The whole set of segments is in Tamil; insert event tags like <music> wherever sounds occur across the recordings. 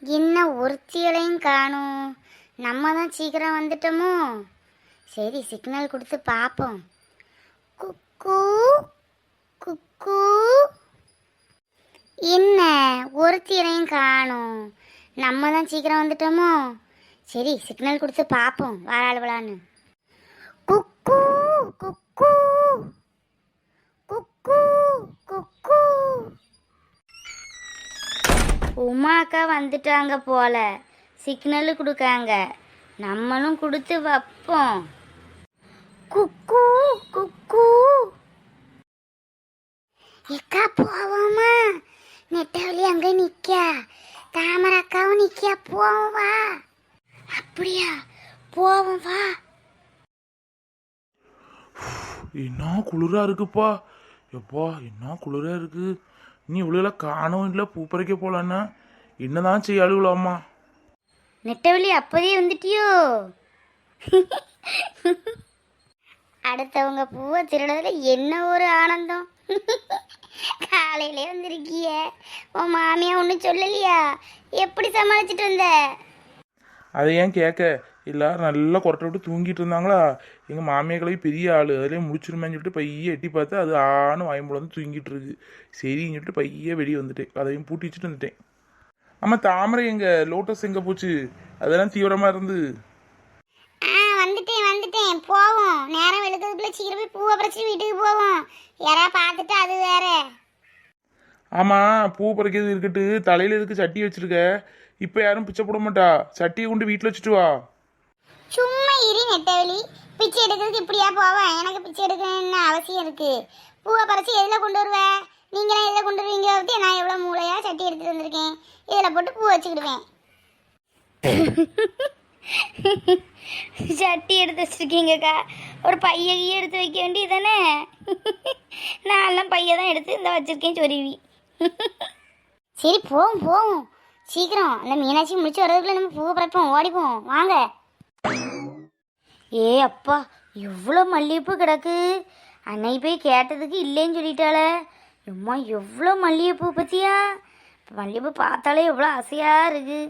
என்ன ஒருத்தியலையும் காணும். நம்ம தான் சீக்கிரம் வந்துட்டோமோ? சரி சிக்னல் கொடுத்து பார்ப்போம் குக்கு குக்கு. என்ன ஒருத்தியலையும் காணும். நம்ம தான் சீக்கிரம் வந்துட்டோமோ? சரி சிக்னல் கொடுத்து பார்ப்போம் வாழாளுவலான்னு குக்கு. குக்கு குக்கு குக்கு. உமாக்கா வந்துட்டாங்க போல. சிக்னலு கொடுக்காங்க நம்மளும் கொடுத்து வைப்போம். குக்கு குக்கு. எக்கா போவோமா? நெட்டவழி அங்க நிக்க தாமரக்காவும் நிக்க போவோம் வா. அப்படியா? போவோம் வா. என்ன குளிரா இருக்குப்பா. எப்பா என்ன குளிரா இருக்கு? நீ இவ்வளோ காணவும் இல்லை பூ பறிக்க போலன்னா? என்னதான் செய்ய அழுவலாமா நெட்டவழி அப்போதே வந்துட்டியோ? அடுத்தவங்க பூவை திருடுறதுல என்ன ஒரு ஆனந்தம்? காலையிலே வந்திருக்கிய. உன் மாமியா ஒன்றும் சொல்லலையா? எப்படி சமாளிச்சிட்டு வந்த? அதை ஏன் கேட்க? எல்லாரும் நல்லா கொரட்டை விட்டு தூங்கிட்டு இருந்தாங்களா? எங்கள் மாமியாக்களை பெரிய ஆள். அதிலே முடிச்சிருமேன்னு சொல்லிட்டு பைய எட்டி பார்த்து அது ஆணும் வாயம்புல வந்து தூங்கிட்டு இருக்கு. சரின்னு சொல்லிட்டு பைய வெளியே வந்துட்டேன். அதையும் பூட்டி வச்சுட்டு வந்துட்டேன். ஆமாம் தாமரை எங்க? லோட்டஸ் எங்கே போச்சு? அதெல்லாம் தீவிரமாக இருந்து. ஆ வந்துட்டேன் வந்துட்டேன். போவோம். நேரம் வெளுக்கிறதுக்குள்ள சீக்கிரம் போய் பூவை பறிச்சு வீட்டுக்கு போவோம். யாரா பார்த்துட்டு அது வேற. ஆமாம் பூ பறிக்கிறது இருக்கட்டு. தலையில் எதுக்கு சட்டி வச்சிருக்க? இப்போ யாரும் பிச்சை போட மாட்டா. சட்டியை கொண்டு வீட்டில் வச்சுட்டு வா. சும்மா இரு நெட்டவெளி. பிச்சை எடுக்கிறதுக்கு இப்படியா போவேன் எனக்கு பிச்சை எடுக்கணும்னு அவசியம் இருக்கு. பூவை பறிச்சு எதில் கொண்டு வருவ? நீங்களாம் எதில் கொண்டு வருவீங்க பற்றி நான் எவ்வளோ மூளையா சட்டி எடுத்துட்டு வந்திருக்கேன். இதில் போட்டு பூ வச்சுக்கிடுவேன். சட்டி எடுத்து வச்சிருக்கீங்கக்கா. ஒரு பையகையே எடுத்து வைக்க வேண்டியது தானே நான்லாம் பைய தான் எடுத்து இந்த வச்சிருக்கேன் சொருவி. சரி போவோம் போவோம். சீக்கிரம். அந்த மீனாட்சி முடிச்சு வர்றதுக்குள்ள நம்ம பூவை பறிப்போம் ஓடிப்போம். வாங்க. ஏ அப்பா எவ்வளோ மல்லிகைப்பூ கிடக்கு? அன்னை போய் கேட்டதுக்கு இல்லைன்னு சொல்லிட்டாளே. எம்மா எவ்வளோ மல்லிகைப்பூ பற்றியா மல்லிகைப்பூ பார்த்தாலே எவ்வளோ ஆசையாக இருக்கு.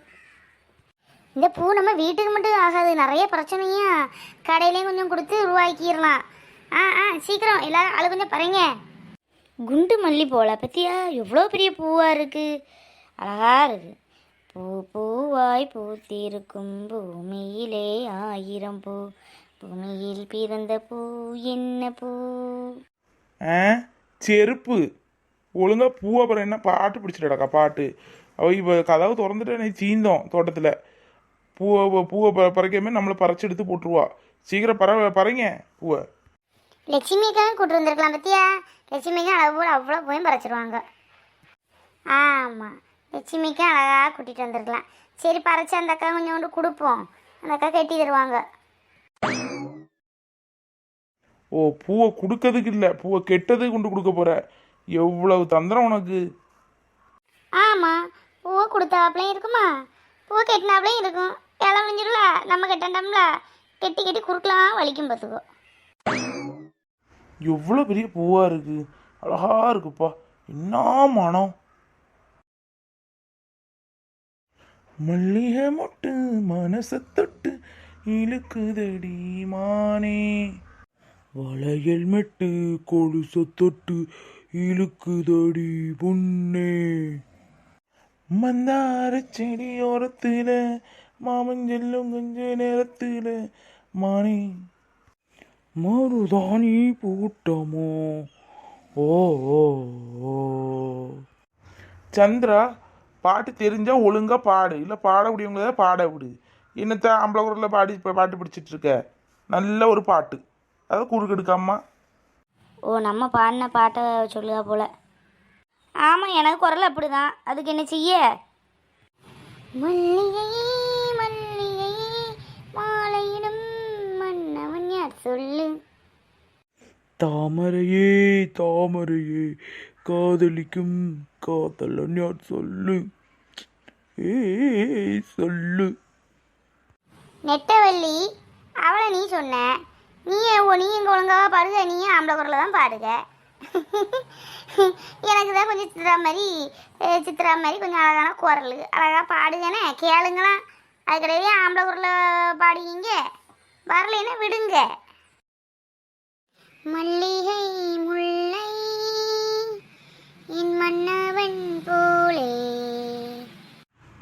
இந்த பூ நம்ம வீட்டுக்கு மட்டும் ஆகாது நிறைய பிரச்சனையா. கடையிலையும் கொஞ்சம் கொடுத்து உருவாக்கிடலாம். ஆ ஆ சீக்கிரம் எல்லாரும் ஆளு கொஞ்சம் பாருங்க. குண்டு மல்லி போல பற்றியா எவ்வளோ பெரிய பூவாக இருக்குது அழகா இருக்குது பூ பூவாய் பூத்திருக்கும் பூமியிலே ஆயிரம் பூ. பூமியில் பிறந்த பூ என்ன பூ? ஆ செருப்பு. ஒழுங்கா பூவை அப்புறம் என்ன? பாட்டு பிடிச்சிட்டடக்கா பாட்டு. அவ இவ கதவு திறந்துட்டு நீ சீந்தோம் தோட்டத்தில். பூவை பூவை ப- பறிக்காம நம்மளை பறிச்சு எடுத்து போட்டுருவா. சீக்கிரம் பற பறைங்க பூவை. லட்சுமிக்காக கூட்டு வந்திருக்கலாம் பத்தியா? லட்சுமிக்கு அளவு போல் அவ்வளோ போய் பறிச்சிருவாங்க. ஆமாம் லட்சுமிக்கு அழகாக கூட்டிகிட்டு வந்திருக்கலாம். சரி பறிச்சு அந்த அக்கா கொஞ்சோண்டு கொடுப்போம். அந்த அக்கா கட்டி தருவாங்க. ஓ பூவை கொடுக்கறதுக்கு இல்லை. பூவை கெட்டதுக்கு கொண்டு கொடுக்க போற. எவ்வளவு தந்திரம் உனக்கு? ஆமாம் பூவை கொடுத்தாப்புலையும் இருக்குமா? பூவை கெட்டினாப்புலையும் இருக்கும். இலை விழிஞ்சிருல நம்ம கெட்டண்டோம்ல? கெட்டி கெட்டி குறுக்கலாம் வலிக்கும் பார்த்துக்கோ. எவ்வளோ பெரிய பூவா இருக்கு. அழகா இருக்குப்பா. என்ன மனம்? மல்லிகை மொட்டு மனச தொட்டு இழுக்குதடி மானே. வளையல் மெட்டு கொலுச தொட்டு இழுக்குதடி பொன்னே. மந்தார செடி செடியோரத்துல மாமஞ்செல்லும் கொஞ்ச நேரத்துல மானே. மருதாணி பூட்டமோ? ஓ. சந்திரா பாட்டு தெரிஞ்சா ஒழுங்கா பாடு. இல்லை பாட முடியவங்கள பாட விடு. என்னத்த ஆம்பளை குரலில் பாடி இப்ப பாட்டு பிடிச்சிட்டு இருக்க? நல்ல ஒரு பாட்டு. அதை குறுக்கெடுக்காமா ஓ நம்ம பாடின பாட்டை சொல்லுதா போல. ஆமாம் எனக்கு குரல் அப்படிதான். அதுக்கு என்ன செய்ய? மல்லிகை மல்லிகை மாலையிடும் மன்னவன் யார் சொல்லு? தாமரையே தாமரையே காதலிக்கும் காதலன் யார் சொல்லு? சொல்லு. நெட்டவள்ளி அவளை நீ சொன்ன. நீ நீ எங்க ஒழுங்காக பாடுக நீ ஆம்பளை குரலில் தான் பாடுக? எனக்கு தான் கொஞ்சம் சித்ரா மாதிரி சித்திரா சித்ரா மாதிரி கொஞ்சம் அழகான குரல் அழகாக பாடுங்கண்ணே கேளுங்களேன் அது கிடையவே ஆம்பளை குரலில் பாடுவீங்க. வரலைன்னா விடுங்க. மல்லிகை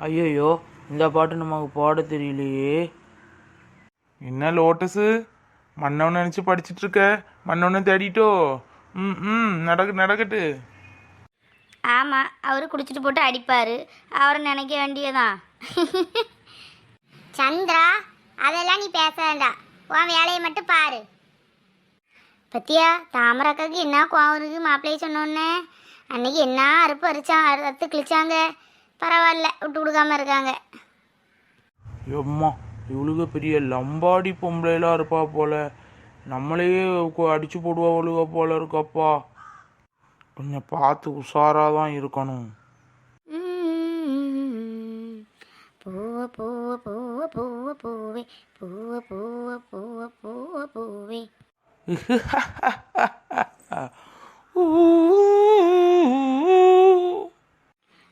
ஐயையோ இந்த பாட்டு நமக்கு பாட தெரியலையே. என்ன லோட்டஸு? மன்னவனை நினச்சி படிச்சிட்டு இருக்க மன்னவனை தேடிட்டோ? ம் ம் நடக்கு நடக்கட்டு. ஆமாம் அவர் குடிச்சிட்டு போட்டு அடிப்பார். அவரை நினைக்க வேண்டியதான் சந்திரா அதெல்லாம் நீ பேச வேண்டாம். உன் வேலையை மட்டும் பாரு. பத்தியா தாமரக்காக்கு என்ன கோவம் இருக்கு மாப்பிள்ளைய சொன்னோன்னே அன்னைக்கு என்ன அறுப்பு அரிச்சான் அறுத்து கிழிச்சாங்க. பரவாயில்ல விட்டு கொடுக்காம இருக்காங்க. எம்மா இவளுக பெரிய லம்பாடி பொம்பளைலாம் இருப்பா போல. நம்மளையே அடிச்சு போடுவா ஒழுக போல இருக்கப்பா. கொஞ்சம் பார்த்து உஷாராக தான் இருக்கணும். பூவ பூவ பூவ பூவ. பூவே பூவ பூவ பூவ பூவ. பூவே <laughs>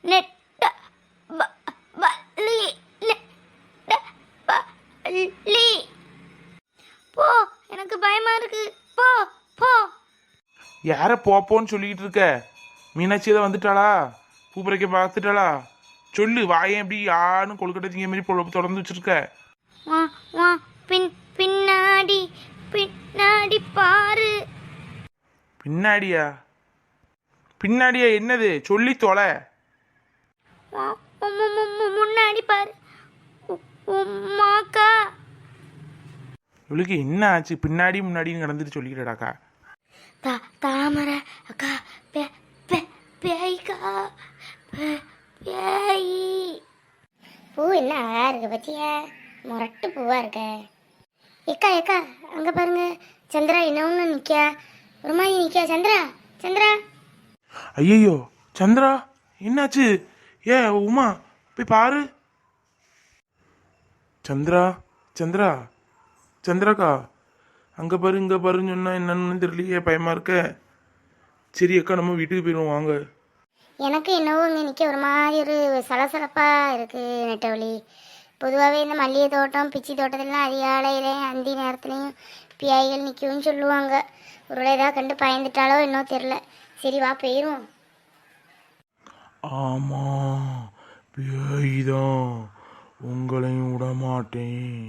நெட்ட வ- வள்ளி நெட்ட வள்ளி. போ எனக்கு பயமா இருக்கு போ போ யார போப்போன்னு சொல்லிக்கிட்டு இருக்க? மீனாட்சி தான் வந்துட்டாளா பூப்பறைக்க பார்த்துட்டாளா? சொல்லு வாயேன் எப்படி யாரும் கொழுக்கட்டை திங்க மாதிரி பொழப்பு தொடர்ந்து வச்சிருக்க. வா வா பின் பின்னாடி பின்னாடி பாரு. பின்னாடியா? பின்னாடியா என்னது? சொல்லி தொலை. வா, மு- மு- மு- மு- முன்னாடி பாரு. உ- உம்மாக்கா. இவளுக்கு என்ன ஆச்சு? பின்னாடி முன்னாடின்னு நடந்துட்டு சொல்லிக்கிறடாக்கா தா தாமரை அக்கா பே பே பேய்க்கா பே பேய் பூ என்ன அழகா இருக்கு பத்தியா? முரட்டு பூவா இருக்க. ஏக்கா ஏக்கா அங்க பாருங்க. சந்திரா என்ன ஒன்று நிக்கா ஒரு மாதிரி நிக்கா சந்திரா சந்திரா. ஐயையோ சந்திரா என்னாச்சு? ஏ உமா போய் பாரு. சந்திரா சந்திரா சந்திராக்கா. அங்கே பாரு இங்கே பாருன்னு சொன்னா என்னன்னு தெரியலையே பயமா இருக்க? சரி அக்கா நம்ம வீட்டுக்கு போயிடுவோம் வாங்க. எனக்கு என்னவோ இங்கே நிற்க ஒரு மாதிரி ஒரு சலசலப்பாக இருக்குது நெட்டவழி. பொதுவாகவே இந்த மல்லிகை தோட்டம் பிச்சி தோட்டத்துலலாம் அதிகாலையிலையும் அந்தி நேரத்துலையும் பியாய்கள் நிற்கும்னு சொல்லுவாங்க. ஒரு ஏதாவது கண்டு பயந்துட்டாலோ என்னவோ தெரில சரி வா போயிரும் ஆமா பேய்தான் உங்களையும் விட மாட்டேன்